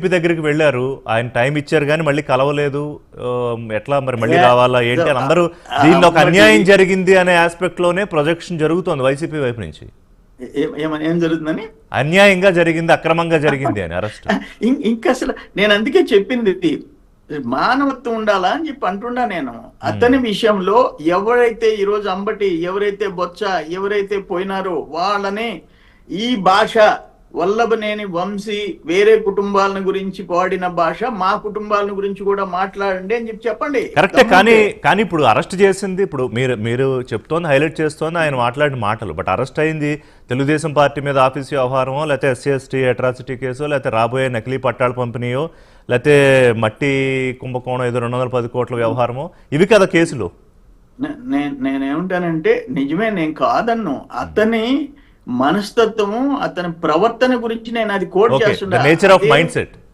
YCP దగ్గరికి వెళ్ళారు. ఆయన టైం ఇచ్చారు కానీ మళ్ళీ కలవలేదు. ఎట్లా మరి మళ్ళీ రావాలా ఏంటి అని అందరూ దీనిలో ఒక అన్యాయం జరిగింది అనే ఆస్పెక్ట్లోనే ప్రొజెక్షన్ జరుగుతోంది వైసీపీ వైపు నుంచి. ఏ- జరుగుతుందని అన్యాయంగా జరిగింది అక్రమంగా జరిగింది అని అరెస్ట్. ఇంకా అసలు నేను అందుకే చెప్పింది మానవత్వం ఉండాలా అని చెప్పి అంటున్నా నేను. అతని విషయంలో ఎవరైతే ఈరోజు అంబటి ఎవరైతే బొచ్చ ఎవరైతే పోయినారో వాళ్ళని ఈ భాష వల్లభనేని వంశీ వేరే కుటుంబాలను గురించి వాడిన భాష మా కుటుంబాలను గురించి కూడా మాట్లాడండి అని చెప్పి చెప్పండి. కరెక్టే కానీ కానీ ఇప్పుడు అరెస్ట్ చేసింది ఇప్పుడు మీరు మీరు చెప్తోంది హైలైట్ చేస్తోంది ఆయన మాట్లాడిన మాటలు. బట్ అరెస్ట్ అయింది తెలుగుదేశం పార్టీ మీద ఆఫీస్ వ్యవహారమో లేకపోతే ఎస్సీ ఎస్టీ అట్రాసిటీ కేసో లేకపోతే రాబోయే నకిలీ పట్టాల పంపిణీయో లేకపోతే మట్టి కుంభకోణం ఏదో రెండు వందల పది కోట్ల వ్యవహారమో ఇవి కదా కేసులు. నేనేమంటానంటే నిజమే నేను కాదన్ను. అతని మనస్తత్వము అతని ప్రవర్తన గురించి నేను అది కోట్ చేస్తున్నా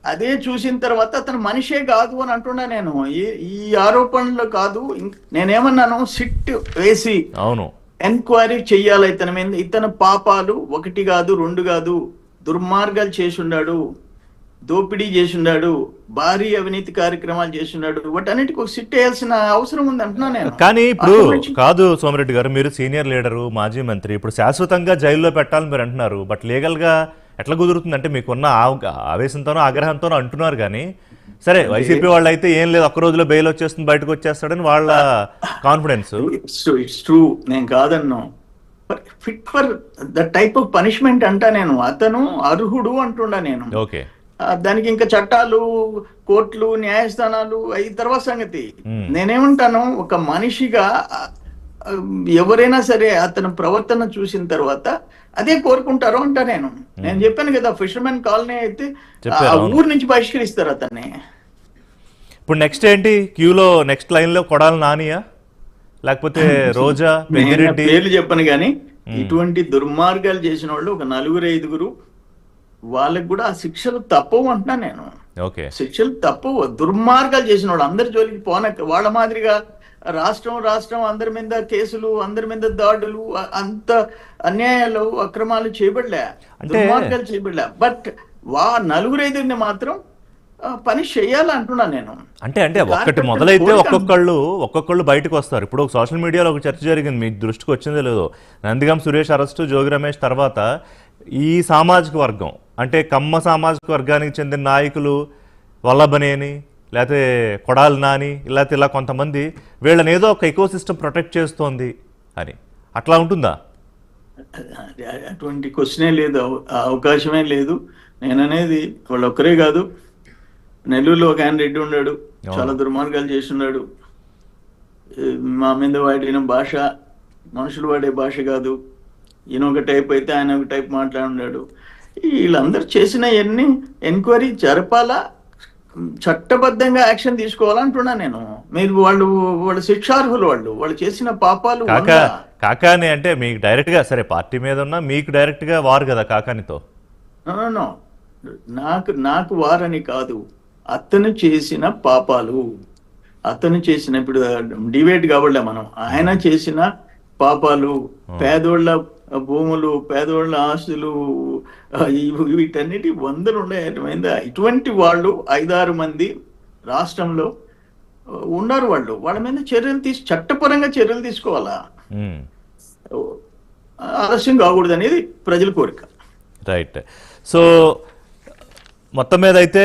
అదే- చూసిన తర్వాత అతను మనిషే కాదు అని అంటున్నా నేను. ఈ- ఆరోపణలు కాదు. నేనేమన్నాను? సిట్ వేసి అవును. ఎంక్వైరీ చెయ్యాలి. ఇతని మీద ఇతని పాపాలు ఒకటి కాదు రెండు కాదు దుర్మార్గాలు చేసుండాడు దోపిడీ చేసుండాడు భారీ అవినీతి కార్యక్రమాలు చేసుండాడు వాటన్నిటికి ఒక సిట్ వేయాల్సిన అవసరం ఉంది అంటున్నా నేను. కానీ ఇప్పుడు కాదు సోమిరెడ్డి గారు మీరు సీనియర్ లీడరు మాజీ మంత్రి ఇప్పుడు శాశ్వతంగా జైల్లో పెట్టాలని మీరు అంటున్నారు బట్ లీగల్గా ఎట్లా కుదురుతుంది? అంటే మీకున్న ఆవేశంతోనో ఆగ్రహంతోనో అంటున్నారు కానీ సరే వైసీపీ వాళ్ళు అయితే ఏం లేదు ఒక్క రోజులో బెయిల్ వచ్చేస్తుంది బయటకు వచ్చేస్తాడని వాళ్ళ కాన్ఫిడెన్స్ ఇట్స్ ట్రూ నేను కాదన్ను. Fit for the type of punishment అంటా నేను అతను అర్హుడు అంటుండా నేను. ఓకే దానికి ఇంకా చట్టాలు కోర్టులు న్యాయస్థానాలు అయిన తర్వాత సంగతి. నేనేమంటాను ఒక మనిషిగా ఎవరైనా సరే అతని ప్రవర్తన చూసిన తర్వాత అదే కోరుకుంటారు అంటా నేను. నేను చెప్పాను కదా ఫిషర్మెన్ కాలనీ అయితే ఆ. ఊరు నుంచి బహిష్కరిస్తారు అతన్ని. ఇప్పుడు నెక్స్ట్ ఏంటి? క్యూలో నెక్స్ట్ లైన్లో కొడాలి నానియా? లేకపోతే రోజా పేర్లు చెప్పను కానీ ఇటువంటి దుర్మార్గాలు చేసిన వాళ్ళు ఒక నలుగురు ఐదుగురు వాళ్ళకి కూడా ఆ శిక్షలు తప్పవు అంటున్నా నేను. ఓకే. శిక్షలు తప్పవు. దుర్మార్గాలు చేసిన వాళ్ళు అందరి జోలికి పోనక్క. వాళ్ళ మాదిరిగా రాష్ట్రం రాష్ట్రం అందరి మీద కేసులు అందరి మీద దాడులు అంత అన్యాయాలు అక్రమాలు చేయబడలే. దుర్మార్గాలు చేయబడలే. బట్ వా నలుగురు ఐదుగురిని మాత్రం పని చేయాలంటున్నా నేను. అంటే అంటే ఒక్కటి మొదలైతే ఒక్కొక్కళ్ళు ఒక్కొక్కళ్ళు బయటకు వస్తారు. ఇప్పుడు ఒక సోషల్ మీడియాలో ఒక చర్చ జరిగింది. మీ దృష్టికి వచ్చిందో లేదో. నందిగం సురేష్ అరెస్టు జోగి రమేష్ తర్వాత ఈ సామాజిక వర్గం అంటే కమ్మ సామాజిక వర్గానికి చెందిన నాయకులు వల్లభనేని లేకపోతే కొడాలి నాని లేకపోతే ఇలా కొంతమంది వీళ్ళని ఏదో ఒక ఎకో సిస్టమ్ ప్రొటెక్ట్ చేస్తోంది అని. అట్లా ఉంటుందా? అటువంటి క్వశ్చనే లేదు. అవకాశమే లేదు. నేను అనేది వాళ్ళు ఒక్కరే కాదు. నెల్లూరులో ఒక ఆయన రెడ్డి ఉన్నాడు. చాలా దుర్మార్గాలు చేస్తున్నాడు. మా మీద వాడిన భాష మనుషులు వాడే భాష కాదు. ఈయన ఒక టైప్ అయితే ఆయన ఒక టైప్ మాట్లాడున్నాడు వీళ్ళందరూ చేసిన ఎన్ని ఎంక్వైరీ జరపాలా? చట్టబద్ధంగా యాక్షన్ తీసుకోవాలంటున్నా నేను. మీరు వాళ్ళు వాళ్ళు శిక్షార్హులు వాళ్ళు. వాళ్ళు చేసిన పాపాలు కాక. కాకాని అంటే మీకు డైరెక్ట్గా సరే పార్టీ మీద ఉన్నా మీకు డైరెక్ట్గా వారు కదా కాకానితో. నాకు నాకు వారని కాదు. అతను చేసిన పాపాలు. అతను చేసిన ఇప్పుడు డిబేట్ కాబట్లే మనం. ఆయన చేసిన పాపాలు పేదోళ్ళ భూములు పేదోళ్ళ ఆస్తులు వీటన్నిటి వందలు ఉన్నాయి. ఇటువంటి వాళ్ళు ఐదారు మంది రాష్ట్రంలో ఉన్నారు వాళ్ళు. వాళ్ళ మీద చర్యలు తీసి చట్టపరంగా చర్యలు తీసుకోవాలా. ఆలస్యం కాకూడదు అనేది ప్రజల కోరిక. రైట్. సో మొత్తం మీద అయితే